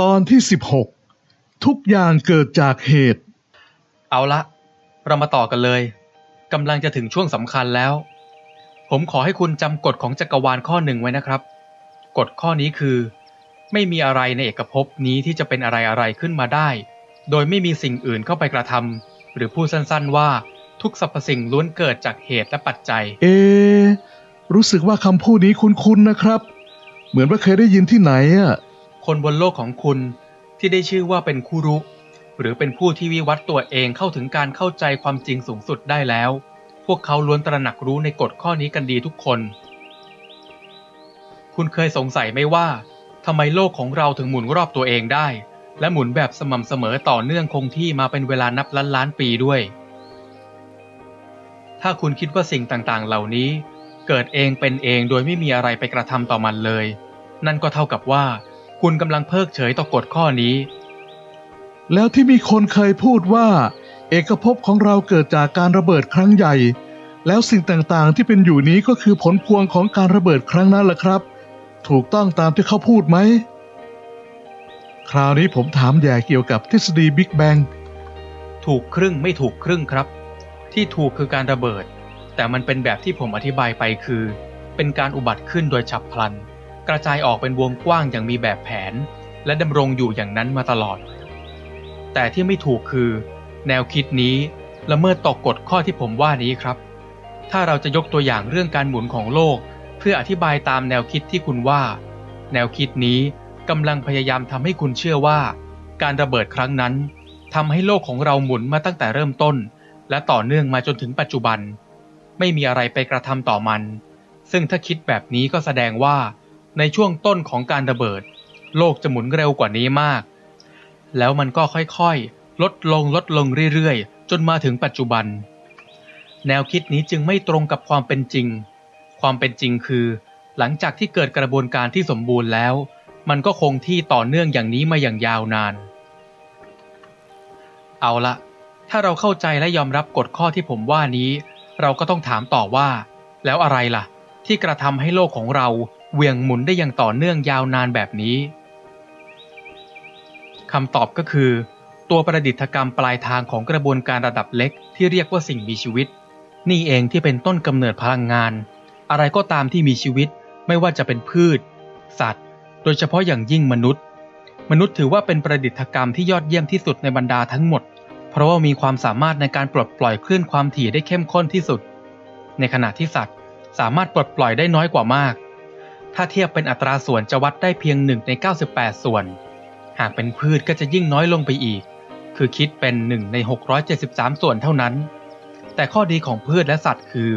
ตอนที่16ทุกอย่างเกิดจากเหตุ เอาละ เรามาต่อกันเลยกำลังจะถึงช่วงสำคัญแล้ว ผมขอให้คุณจำกฎของจักรวาลข้อหนึ่งไว้นะครับ กฎข้อนี้คือ ไม่มีอะไรในเอกภพนี้ที่จะเป็นอะไรอะไรๆขึ้นมาได้ โดยไม่มีสิ่งอื่นเข้าไปกระทำหรือพูดสั้นๆว่าทุกสรรพสิ่งล้วนเกิดจากเหตุและปัจจัย เอะรู้สึกว่าคำพูดนี้คุ้นๆนะครับ เหมือนว่าเคยได้ยินที่ไหนอะ คนบนโลกของคุณที่ได้ชื่อว่าเป็นคุรุ หรือเป็นผู้ที่วิวัฒน์ตัวเองเข้าถึงการเข้าใจความจริงสูงสุดได้แล้ว พวกเขาล้วนตระหนักรู้ในกฎข้อนี้กันดีทุกคน คุณเคยสงสัยไหมว่าทำไมโลกของเราถึงหมุนรอบตัวเองได้ และหมุนแบบสม่ำเสมอต่อเนื่องคงที่มาเป็นเวลานับล้านล้านปีด้วย ถ้าคุณคิดว่าสิ่งต่างๆ เหล่านี้ เกิดเองเป็นเองโดยไม่มีอะไรไปกระทำต่อมันเลย นั่นก็เท่ากับว่า คุณกำลังเพิกเฉยต่อกฎข้อนี้ แล้วที่มีคนเคยพูดว่า เอกภพของเราเกิดจากการระเบิดครั้งใหญ่ แล้วสิ่งต่างๆที่เป็นอยู่นี้ก็คือผลพวงของการระเบิดครั้งนั้นแหละครับ ถูกต้องตามที่เขาพูดไหม คราวนี้ผมถามแย่เกี่ยวกับทฤษฎีบิ๊กแบงถูกครึ่งไม่ถูกครึ่งครับ ที่ถูกคือการระเบิด แต่มันเป็นแบบที่ผมอธิบายไปคือ เป็นการอุบัติขึ้นโดยฉับพลัน กระจายออกเป็นวงกว้างอย่างมีแบบแผน และดำรงอยู่อย่างนั้นมาตลอด แต่ที่ไม่ถูกคือ แนวคิดนี้ละเมิดต่อกฎข้อที่ผมว่านี้ครับ ถ้าเราจะยกตัวอย่างเรื่องการหมุนของโลก เพื่ออธิบายตามแนวคิดที่คุณว่า แนวคิดนี้กำลังพยายามทำให้คุณเชื่อว่า การระเบิดครั้งนั้นทำให้โลกของเราหมุนมาตั้งแต่เริ่มต้น และต่อเนื่องมาจนถึงปัจจุบัน ไม่มีอะไรไปกระทำต่อมัน ซึ่งถ้าคิดแบบนี้ก็แสดงว่า ในช่วงต้นของการระเบิด โลกจะหมุนเร็วกว่านี้มาก แล้วมันก็ค่อยๆ ลดลงลดลงเรื่อยๆ จนมาถึงปัจจุบัน แนวคิดนี้จึงไม่ตรงกับความเป็นจริง ความเป็นจริงคือ หลังจากที่เกิดกระบวนการที่สมบูรณ์แล้ว มันก็คงที่ต่อเนื่องอย่างนี้มาอย่างยาวนาน เอาละถ้าเราเข้าใจและยอมรับกฎข้อที่ผมว่านี้ เราก็ต้องถามต่อว่า แล้วอะไรล่ะ ที่กระทำให้โลกของเรา เวียงหมุนได้อย่างต่อเนื่องยาวนานแบบนี้คำตอบก็คือ ตัวประดิษฐกรรมปลายทางของกระบวนการระดับเล็กที่เรียกว่าสิ่งมีชีวิต นี่เองที่เป็นต้นกำเนิดพลังงาน อะไรก็ตามที่มีชีวิตไม่ว่าจะเป็นพืช สัตว์ โดยเฉพาะอย่างยิ่งมนุษย์ มนุษย์ถือว่าเป็นประดิษฐกรรมที่ยอดเยี่ยมที่สุดในบรรดาทั้งหมด เพราะว่ามีความสามารถในการปลดปล่อยคลื่นความถี่ได้เข้มข้นที่สุด ในขณะที่สัตว์ สามารถปลดปล่อยได้น้อยกว่ามาก ถ้าเทียบเป็นอัตราส่วนจะวัดได้เพียง 1 ใน 98 ส่วน หากเป็นพืชก็จะยิ่งน้อยลงไปอีก คือคิดเป็น 1 ใน 673 ส่วนเท่านั้น แต่ข้อดีของพืชและสัตว์คือ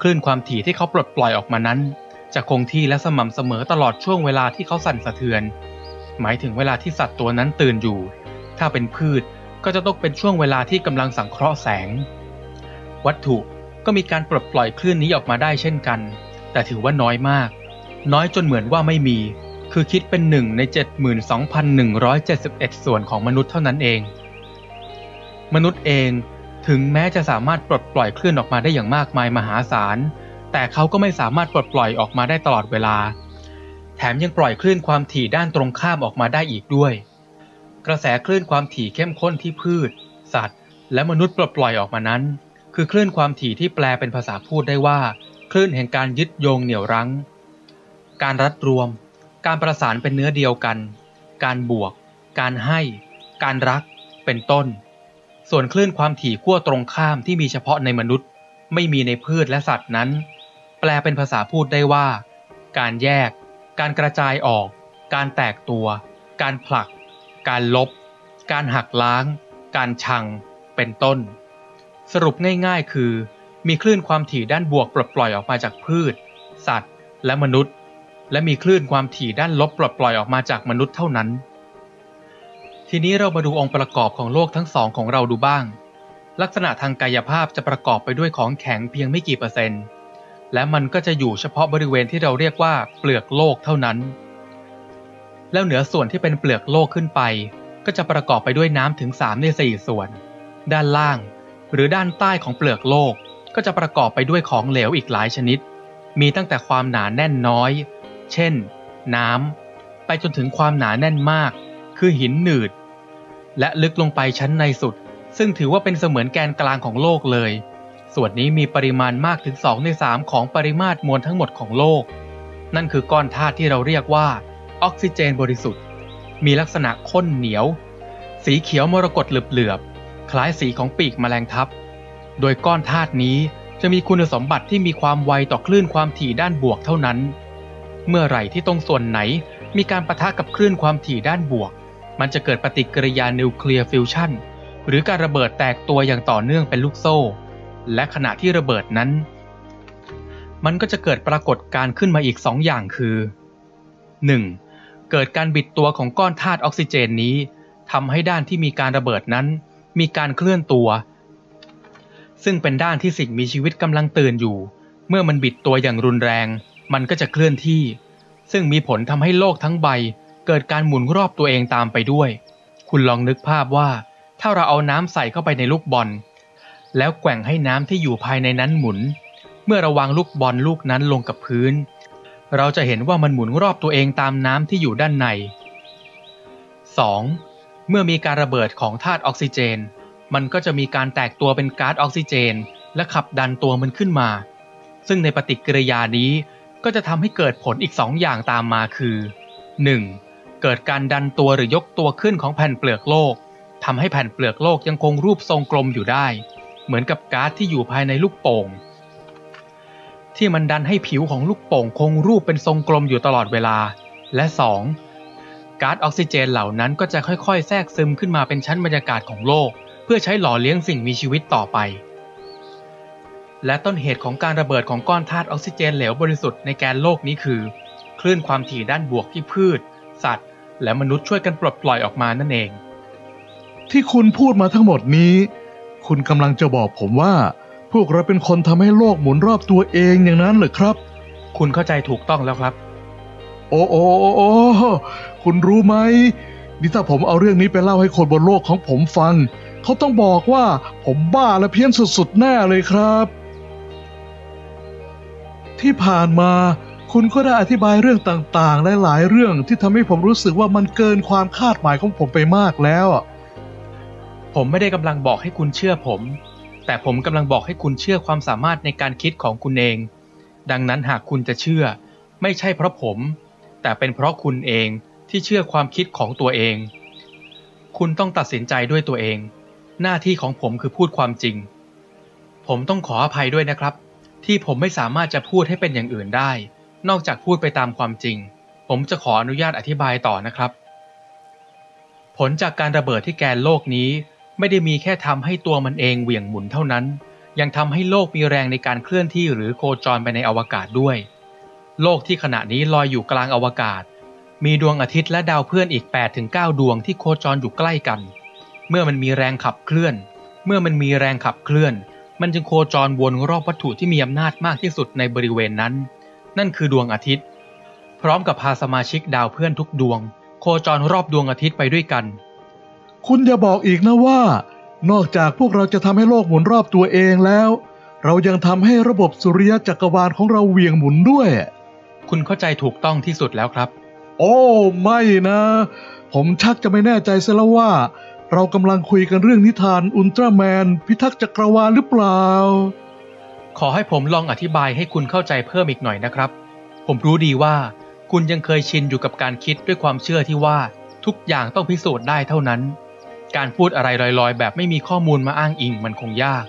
คลื่นความถี่ที่เขาปลดปล่อยออกมานั้น จะคงที่และสม่ำเสมอตลอดช่วงเวลาที่เขาสั่นสะเทือน หมายถึงเวลาที่สัตว์ตัวนั้นตื่นอยู่ ถ้าเป็นพืชก็จะต้องเป็นช่วงเวลาที่กำลังสังเคราะห์แสง วัตถุก็มีการปลดปล่อยคลื่นนี้ออกมาได้เช่นกัน แต่ถือว่าน้อยมาก น้อยจนเหมือนว่าไม่มี คือคิดเป็นหนึ่งใน 72,171 ส่วนของมนุษย์เท่านั้นเอง มนุษย์เองถึงแม้จะสามารถปลดปล่อยคลื่นออกมาได้อย่างมากมายมหาศาล แต่เขาก็ไม่สามารถปลดปล่อยออกมาได้ตลอดเวลา แถมยังปล่อยคลื่นความถี่ด้านตรงข้ามออกมาได้อีกด้วย กระแสคลื่นความถี่เข้มข้นที่พืช สัตว์ และมนุษย์ปลดปล่อยออกมานั้น คือคลื่นความถี่ที่แปลเป็นภาษาพูดได้ว่า คลื่นแห่งการยึดโยงเหนี่ยวรั้ง การรัดรวม การประสานเป็นเนื้อเดียวกัน การบวก การให้ การรัก เป็นต้น ส่วนคลื่นความถี่ขั้วตรงข้ามที่มีเฉพาะในมนุษย์ ไม่มีในพืชและสัตว์นั้น แปลเป็นภาษาพูดได้ว่า การแยก การกระจายออก การแตกตัว การผลัก การลบ การหักล้าง การชัง เป็นต้น สรุปง่ายๆ คือ มีคลื่นความถี่ด้านบวกปลดปล่อยออกมาจากพืช สัตว์ และมนุษย์ และมีคลื่นความถี่ด้านลบปลดปล่อยออกมาจากมนุษย์เท่านั้น ทีนี้เรามาดูองค์ประกอบของโลกทั้งสองของเราดูบ้าง ลักษณะทางกายภาพจะประกอบไปด้วยของแข็งเพียงไม่กี่เปอร์เซ็นต์ และมันก็จะอยู่เฉพาะบริเวณที่เราเรียกว่าเปลือกโลกเท่านั้น แล้วเหนือส่วนที่เป็นเปลือกโลกขึ้นไป ก็จะประกอบไปด้วยน้ำถึง3ใน4ส่วน ด้านล่าง หรือด้านใต้ของเปลือกโลกก็จะประกอบไปด้วยของเหลวอีกหลายชนิด มีตั้งแต่ความหนาแน่นน้อย เช่น น้ำ ไปจนถึงความหนาแน่นมาก คือหินหนืด และลึกลงไปชั้นในสุด ซึ่งถือว่าเป็นเสมือนแกนกลางของโลกเลย ส่วนนี้มีปริมาณมากถึง 2 ใน 3 ของปริมาตรมวลทั้งหมดของโลก นั่นคือก้อนธาตุที่เราเรียกว่าออกซิเจนบริสุทธิ์ มีลักษณะข้นเหนียว สีเขียวมรกตเหลือบๆ คล้ายสีของปีกแมลงทับ โดยก้อนธาตุนี้จะมีคุณสมบัติที่มีความไวต่อคลื่นความถี่ด้านบวกเท่านั้น เมื่อไหร่ที่ตรงส่วนไหน มีการปะทะกับคลื่นความถี่ด้านบวก มันจะเกิดปฏิกิริยานิวเคลียร์ฟิวชันหรือการระเบิดแตกตัวอย่างต่อเนื่องเป็นลูกโซ่ และขณะที่ระเบิดนั้น มันก็จะเกิดปรากฏการ์ขึ้นมาอีกสองอย่างคือ 1. เกิดการบิดตัวของก้อนธาตุออกซิเจนนี้ทำให้ด้านที่มีการระเบิดนั้น มีการเคลื่อนตัว ซึ่งเป็นด้านที่สิ่งมีชีวิตกำลังตื่นอยู่ เมื่อมันบิดตัวอย่างรุนแรง มันก็จะเคลื่อนที่ ซึ่งมีผลทำให้โลกทั้งใบ เกิดการหมุนรอบตัวเองตามไปด้วย คุณลองนึกภาพว่า ถ้าเราเอาน้ำใส่เข้าไปในลูกบอล แล้วแกว่งให้น้ำที่อยู่ภายในนั้นหมุน เมื่อระวางลูกบอลลูกนั้นลงกับพื้น เราจะเห็นว่ามันหมุนรอบตัวเองตามน้ำที่อยู่ด้านใน 2. เมื่อมีการระเบิดของธาตุออกซิเจน มันก็จะมีการแตกตัวเป็นก๊าซออกซิเจน และขับดันตัวมันขึ้นมา ซึ่งในปฏิกิริยานี้ ก็จะทำให้เกิดผลอีกสองอย่างตามมาคือ 1. เกิดการดันตัวหรือยกตัวขึ้นของแผ่นเปลือกโลกทำให้แผ่นเปลือกโลกยังคงรูปทรงกลมอยู่ได้ เหมือนกับก๊าซที่อยู่ภายในลูกโป่ง ที่มันดันให้ผิวของลูกโป่งคงรูปเป็นทรงกลมอยู่ตลอดเวลา และ 2. ก๊าซออกซิเจนเหล่านั้นก็จะค่อยๆ แทรกซึมขึ้นมาเป็นชั้นบรรยากาศของโลก เพื่อใช้หล่อเลี้ยงสิ่งมีชีวิตต่อไป และต้นเหตุของการระเบิดของก้อนธาตุออกซิเจนเหลวบริสุทธิ์ในแกนโลกนี้คือ คลื่นความถี่ด้านบวกที่พืช สัตว์ และมนุษย์ช่วยกันปลดปล่อยออกมานั่นเอง ที่คุณพูดมาทั้งหมดนี้ คุณกำลังจะบอกผมว่า พวกเราเป็นคนทำให้โลกหมุนรอบตัวเองอย่างนั้นเหรอครับ คุณเข้าใจถูกต้องแล้วครับ โอ้โอ้โอ้โอ้คุณรู้ไหมนี่ถ้าผมเอาเรื่องนี้ไปเล่าให้คนบนโลกของผมฟัง เขาต้องบอกว่าผมบ้าและเพี้ยนสุดๆแน่เลยครับ ที่ผ่านมาคุณก็ได้อธิบายเรื่องต่างๆ หลายๆ เรื่องที่ทำให้ผมรู้สึกว่ามันเกินความคาดหมายของผมไปมากแล้ว ผมไม่ได้กำลังบอกให้คุณเชื่อผม แต่ผมกำลังบอกให้คุณเชื่อความสามารถในการคิดของคุณเอง ดังนั้นหากคุณจะเชื่อ ไม่ใช่เพราะผม แต่เป็นเพราะคุณเองที่เชื่อความคิดของตัวเอง คุณต้องตัดสินใจด้วยตัวเอง หน้าที่ของผมคือพูดความจริง ผมต้องขออภัยด้วยนะครับ ที่ผมไม่สามารถจะพูดให้เป็นอย่างอื่นได้ นอกจากพูดไปตามความจริง ผมจะขออนุญาตอธิบายต่อนะครับ ผลจากการระเบิดที่แกนโลกนี้ ไม่ได้มีแค่ทำให้ตัวมันเองเหวี่ยงหมุนเท่านั้น ยังทำให้โลกมีแรงในการเคลื่อนที่หรือโคจรไปในอวกาศด้วย โลกที่ขณะนี้ลอยอยู่กลางอวกาศ มีดวงอาทิตย์และดาวเพื่อนอีก 8-9 ดวงที่โคจรอยู่ใกล้กัน เมื่อมันมีแรงขับเคลื่อน เมื่อมันมีแรงขับเคลื่อน มันจึงโคจรวนรอบวัตถุที่มีอำนาจมากที่สุดในบริเวณนั้น นั่นคือดวงอาทิตย์ พร้อมกับพาสมาชิกดาวเพื่อนทุกดวง โคจรรอบดวงอาทิตย์ไปด้วยกัน คุณอย่าบอกอีกนะว่า นอกจากพวกเราจะทำให้โลกหมุนรอบตัวเองแล้ว เรายังทำให้ระบบสุริยะจักรวาลของเราเหวี่ยงหมุนด้วย คุณเข้าใจถูกต้องที่สุดแล้วครับ โอ้ ไม่นะ ผมชักจะไม่แน่ใจซะแล้วว่า เรากำลังคุยกันเรื่องนิทานอุลตร้าแมน พิทักษ์จักรวาลหรือเปล่า ขอให้ผมลองอธิบายให้คุณเข้าใจเพิ่มอีกหน่อยนะครับ ผมรู้ดีว่า คุณยังเคยชินอยู่กับการคิดด้วยความเชื่อที่ว่าทุกอย่างต้องพิสูจน์ได้เท่านั้น การพูดอะไรลอยๆ แบบไม่มีข้อมูลมาอ้างอิงมันคงยาก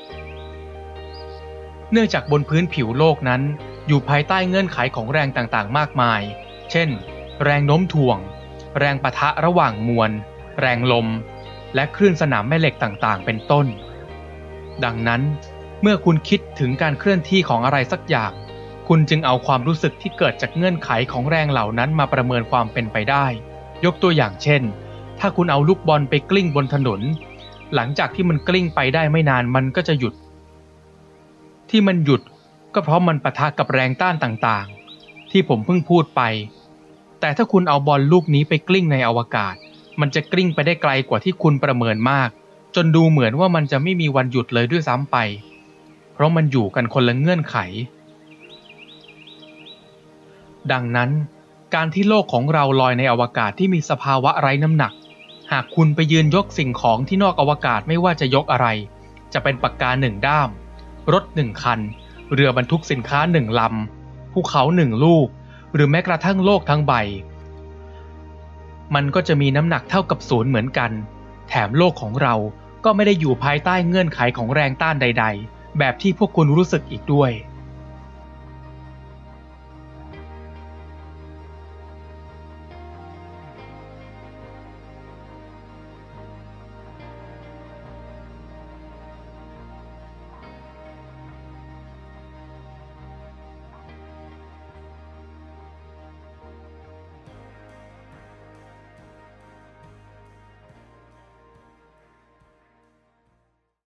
เนื่องจากบนพื้นผิวโลกนั้น อยู่ภายใต้เงื่อนไขของแรงต่างๆ มากมาย เช่น แรงโน้มถ่วง แรงปะทะระหว่างมวล แรงลม และคลื่นสนามแม่เหล็กต่างๆ เป็นต้น ดังนั้นเมื่อคุณคิดถึงการเคลื่อนที่ของอะไรสักอย่าง คุณจึงเอาความรู้สึกที่เกิดจากเงื่อนไขของแรงเหล่านั้นมาประเมินความเป็นไปได้ ยกตัวอย่างเช่น ถ้าคุณเอาลูกบอลไปกลิ้งบนถนน หลังจากที่มันกลิ้งไปได้ไม่นานมันก็จะหยุด ที่มันหยุดก็เพราะมันปะทะกับแรงต้านต่างๆ ที่ผมเพิ่งพูดไป แต่ถ้าคุณเอาบอลลูกนี้ไปกลิ้งในอวกาศ มันจะกลิ้งไปได้ไกลกว่าที่คุณประเมินมาก จนดูเหมือนว่ามันจะไม่มีวันหยุดเลยด้วยซ้ำไป เพราะมันอยู่กันคนละเงื่อนไข ดังนั้น การที่โลกของเราลอยในอวกาศที่มีสภาวะไร้น้ำหนัก หากคุณไปยืนยกสิ่งของที่นอกอวกาศไม่ว่าจะยกอะไร จะเป็นปากกาหนึ่งด้าม รถหนึ่งคัน เรือบรรทุกสินค้าหนึ่งลำภูเขาหนึ่งลูก หรือแม้กระทั่งโลกทั้งใบ มันก็จะมีน้ำหนักเท่ากับศูนย์เหมือนกัน แถมโลกของเราก็ไม่ได้อยู่ภายใต้เงื่อนไขของแรงต้านใด ๆ แบบที่พวกคุณรู้สึกอีกด้วย